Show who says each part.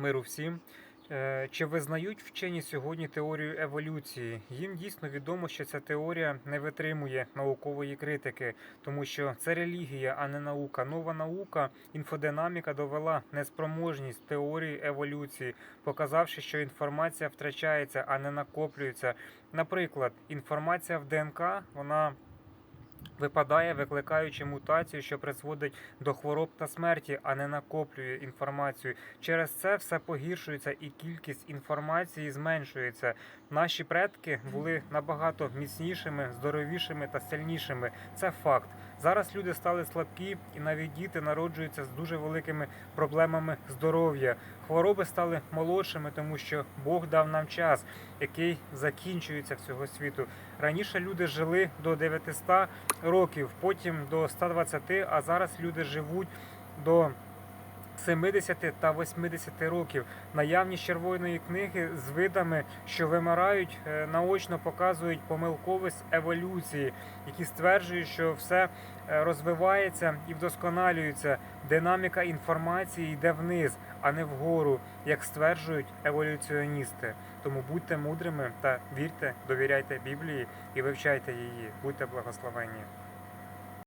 Speaker 1: Миру всім. Е, Чи визнають вчені сьогодні теорію еволюції? Їм дійсно відомо, що ця теорія не витримує наукової критики, тому що це релігія, а не наука. Нова наука, інфодинаміка довела неспроможність теорії еволюції, показавши, що інформація втрачається, а не накоплюється. Наприклад, інформація в ДНК вона випадає, викликаючи мутацію, що призводить до хвороб та смерті, а не накоплює інформацію. Через це все погіршується і кількість інформації зменшується. Наші предки були набагато міцнішими, здоровішими та сильнішими. Це факт. Зараз люди стали слабкі, і навіть діти народжуються з дуже великими проблемами здоров'я. Хвороби стали молодшими, тому що Бог дав нам час, який закінчується всього світу. Раніше люди жили до 900 років, потім до 120, а зараз люди живуть до 70 та 80 років. Наявність червоної книги з видами, що вимирають, е, наочно показують помилковість еволюції, які стверджують, що все е, розвивається і вдосконалюється. Динаміка інформації йде вниз, а не вгору, як стверджують еволюціоністи. Тому будьте мудрими та вірте, довіряйте Біблії і вивчайте її. Будьте благословенні.